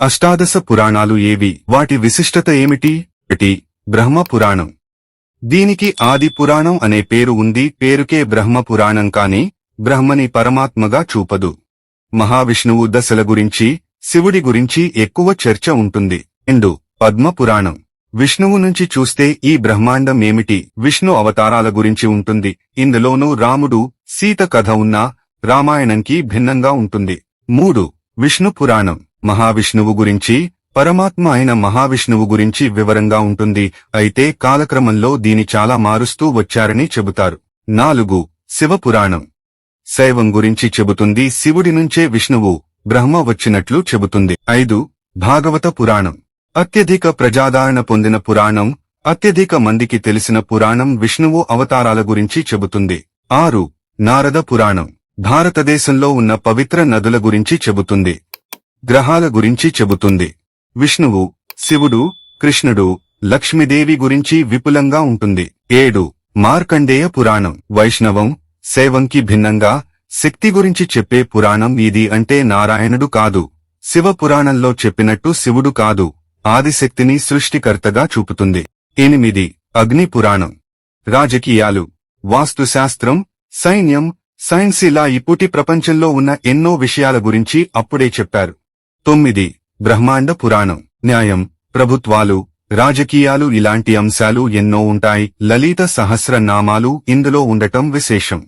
అష్టాదశ పురాణాలు ఏవి? వాటి విశిష్టత ఏమిటి? ఒకటి బ్రహ్మ పురాణం దీనికి ఆది పురాణం అనే పేరు ఉంది. పేరుకే బ్రహ్మ పురాణం కాని బ్రహ్మని పరమాత్మగా చూపదు. మహావిష్ణువు దశల గురించి శివుడి గురించి ఎక్కువ చర్చ ఉంటుంది. రెండు పద్మ పురాణం విష్ణువు నుంచి చూస్తే ఈ బ్రహ్మాండం ఏమిటి? విష్ణు అవతారాల గురించి ఉంటుంది. ఇందులోనూ రాముడు సీత కథ ఉన్నా రామాయణంకి భిన్నంగా ఉంటుంది. మూడు విష్ణు పురాణం మహావిష్ణువు గురించి పరమాత్మ అయిన మహావిష్ణువు గురించి వివరంగా ఉంటుంది. అయితే కాలక్రమంలో దీని చాలా మారుస్తూ వచ్చారని చెబుతారు. నాలుగు శివ పురాణం శైవం గురించి చెబుతుంది. శివుడి నుంచే విష్ణువు బ్రహ్మ వచ్చినట్లు చెబుతుంది. ఐదు భాగవత పురాణం. అత్యధిక ప్రజాదరణ పొందిన పురాణం అత్యధిక మందికి తెలిసిన పురాణం విష్ణువు అవతారాల గురించి చెబుతుంది. ఆరు నారద పురాణం. భారతదేశంలో ఉన్న పవిత్ర నదుల గురించి చెబుతుంది. గ్రహాల గురించి చెబుతుంది. విష్ణువు శివుడు కృష్ణుడు లక్ష్మీదేవి గురించి విపులంగా ఉంటుంది. ఏడు. మార్కండేయ పురాణం. వైష్ణవం శైవంకి భిన్నంగా శక్తి గురించి చెప్పే పురాణం ఇది అంటే నారాయణుడు కాదు. శివ పురాణంలో చెప్పినట్టు శివుడు కాదు. ఆదిశక్తిని సృష్టికర్తగా చూపుతుంది. ఎనిమిది. అగ్ని పురాణం. రాజకీయాలు. వాస్తుశాస్త్రం సైన్యం సైన్స్ ఇలా ఇప్పుటి ప్రపంచంలో ఉన్న ఎన్నో విషయాల గురించి అప్పుడే చెప్పారు. తొమ్మిది. బ్రహ్మాండ పురాణం. న్యాయం. ప్రభుత్వాలు. రాజకీయాలు ఇలాంటి అంశాలు ఎన్నో ఉంటాయి. లలిత సహస్ర నామాలు ఇందులో ఉండటం విశేషం.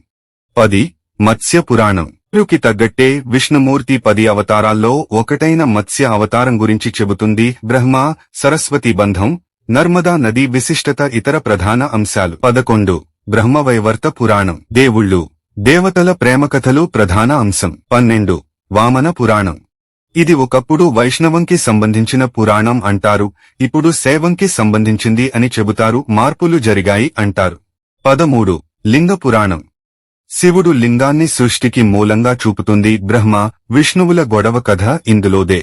పది. మత్స్య పురాణం. రుకి తగ్గట్టే విష్ణుమూర్తి పది అవతారాల్లో ఒకటైన మత్స్య అవతారం గురించి చెబుతుంది బ్రహ్మ సరస్వతి బంధం నర్మదా నది విశిష్టత ఇతర ప్రధాన అంశాలు. పదకొండు. బ్రహ్మవైవర్త పురాణం. దేవుళ్ళు. దేవతల ప్రేమకథలు ప్రధాన అంశం. పన్నెండు. వామన పురాణం. ఇది ఒకప్పుడు వైష్ణవంకి సంబంధించిన పురాణం అంటారు ఇప్పుడు శైవంకి సంబంధించింది అని చెబుతారు మార్పులు జరిగాయి అంటారు. పదమూడు. లింగ పురాణం. శివుడు లింగాన్ని సృష్టికి మూలంగా చూపుతుంది బ్రహ్మ విష్ణువుల గొడవ కథ ఇందులోదే.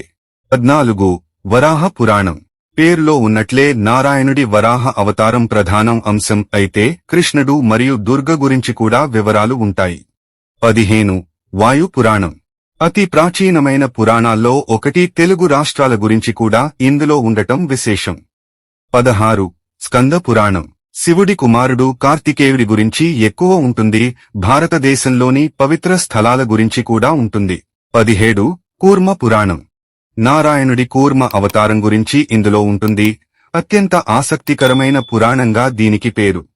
పద్నాలుగు. వరాహ పురాణం. పేరులో ఉన్నట్లే నారాయణుడి వరాహ అవతారం ప్రధానం అంశం అయితే కృష్ణుడు మరియు దుర్గ గురించి కూడా వివరాలు ఉంటాయి. పదిహేను. వాయు పురాణం. అతి ప్రాచీనమైన పురాణాల్లో ఒకటి తెలుగు రాష్ట్రాల గురించి కూడా ఇందులో ఉండటం విశేషం. పదహారు. స్కంద పురాణం. శివుడి కుమారుడు కార్తికేయుడి గురించి ఎక్కువ ఉంటుంది భారతదేశంలోని పవిత్ర స్థలాల గురించి కూడా ఉంటుంది. పదిహేడు. కూర్మ పురాణం. నారాయణుడి కూర్మ అవతారం గురించి ఇందులో ఉంటుంది అత్యంత ఆసక్తికరమైన పురాణంగా దీనికి పేరు.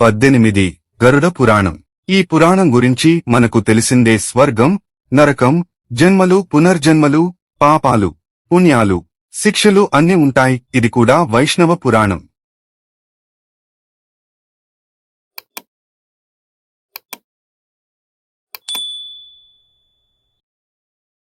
పద్దెనిమిది. గరుడ పురాణం. ఈ పురాణం గురించి మనకు తెలిసిందే స్వర్గం నరకం జన్మలు పునర్జన్మలు పాపాలు పుణ్యాలు శిక్షలు అన్ని ఉంటాయి. ఇది కూడా వైష్ణవ పురాణం.